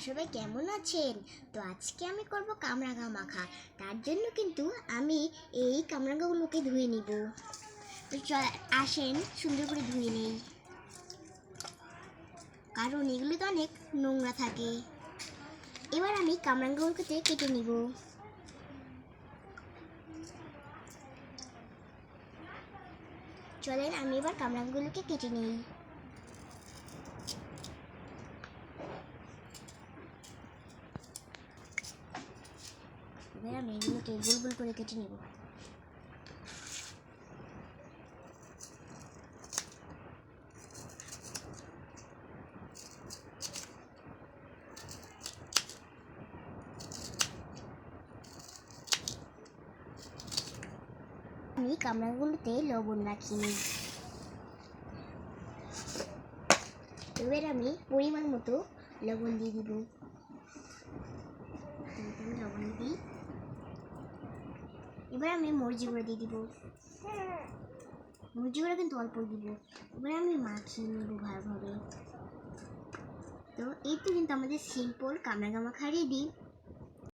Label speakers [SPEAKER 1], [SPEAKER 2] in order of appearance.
[SPEAKER 1] সবাই কেমন আছেন? তো আজকে আমি করব কামরাঙা মাখা। তার জন্য কিন্তু আমি এই কামরাঙাগুলোকে ধুয়ে নিব। তো চ- আসেন, সুন্দর করে ধুয়ে নেই। কারণ এগুলো তো অনেক নোংরা থাকে। এবার আমি কামরাঙ্গাগুলোকে কেটে নিব। চলেন, আমি এবার কামরাঙ্গাগুলোকে কেটে নিই। এবার আমি এগুলোকে গোল গোল করে কেটে নিব। আমি কামরাগুলোতে লবণ রাখিনি। এবার আমি পরিমাণ মতো লবণ দিয়ে দিব এবার আমি লবণ দিই এবার আমি মরিচি দিয়ে দিব। মরিচি কিন্তু অল্প দিব। এবার আমি মাখিয়ে নেব ভালোভাবে। তো এই তো কিন্তু আমাদের সিম্পল কামড়া কামা খাড়িয়ে রেডি